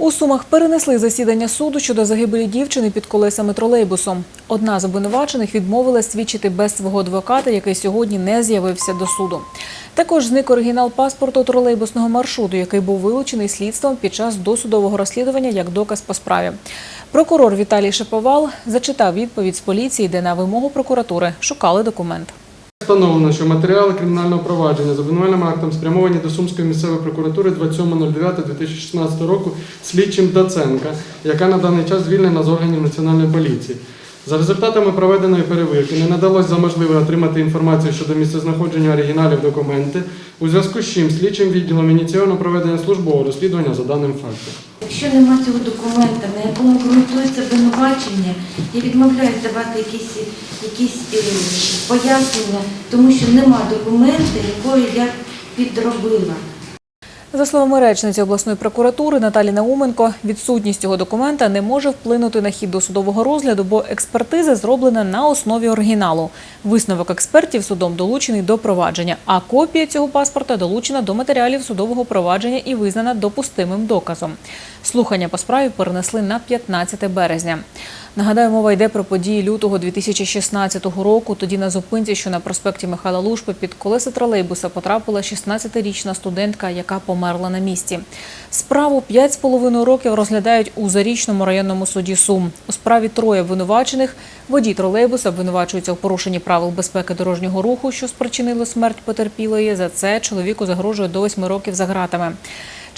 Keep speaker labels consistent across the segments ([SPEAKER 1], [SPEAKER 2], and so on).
[SPEAKER 1] У Сумах перенесли засідання суду щодо загибелі дівчини під колесами тролейбусу. Одна з обвинувачених відмовилась свідчити без свого адвоката, який сьогодні не з'явився до суду. Також зник оригінал паспорту тролейбусного маршруту, який був вилучений слідством під час досудового розслідування як доказ по справі. Прокурор Віталій Шаповал зачитав відповідь з поліції, де на вимогу прокуратури шукали документ.
[SPEAKER 2] Встановлено, що матеріали кримінального провадження з обвинувальним актом спрямовані до Сумської місцевої прокуратури 27.09.2016 року слідчим Даценка, яка на даний час звільнена з органів Національної поліції. За результатами проведеної перевірки не надалось за можливе отримати інформацію щодо місцезнаходження оригіналів документи, у зв'язку з чим слідчим відділом ініційовано проведення службового розслідування за даним фактом.
[SPEAKER 3] Якщо нема цього документа, на якому ґрунтується обвинувачення, я відмовляють давати якісь, якісь е, пояснення, тому що нема документа, якої я підробила.
[SPEAKER 1] За словами речниці обласної прокуратури Наталі Науменко, відсутність цього документа не може вплинути на хід досудового розгляду, бо експертиза зроблена на основі оригіналу. Висновок експертів судом долучений до провадження, а копія цього паспорта долучена до матеріалів судового провадження і визнана допустимим доказом. Слухання по справі перенесли на 15 березня. Нагадаю, мова йде про події лютого 2016 року. Тоді на зупинці, що на проспекті Михайла Лушпи, під колеса тролейбуса потрапила 16-річна студентка, яка померла на місці. Справу 5,5 років розглядають у Зарічному районному суді Сум. У справі троє обвинувачених. Водій тролейбуса обвинувачується у порушенні правил безпеки дорожнього руху, що спричинило смерть потерпілої. За це чоловіку загрожує до 8 років за ґратами.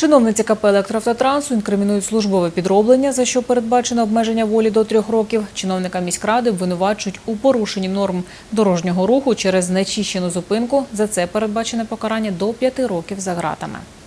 [SPEAKER 1] Чиновниці КП «Електроавтотрансу» інкримінують службове підроблення, за що передбачено обмеження волі до трьох років. Чиновника міськради обвинувачують у порушенні норм дорожнього руху через нечищену зупинку. За це передбачене покарання до п'яти років за ґратами.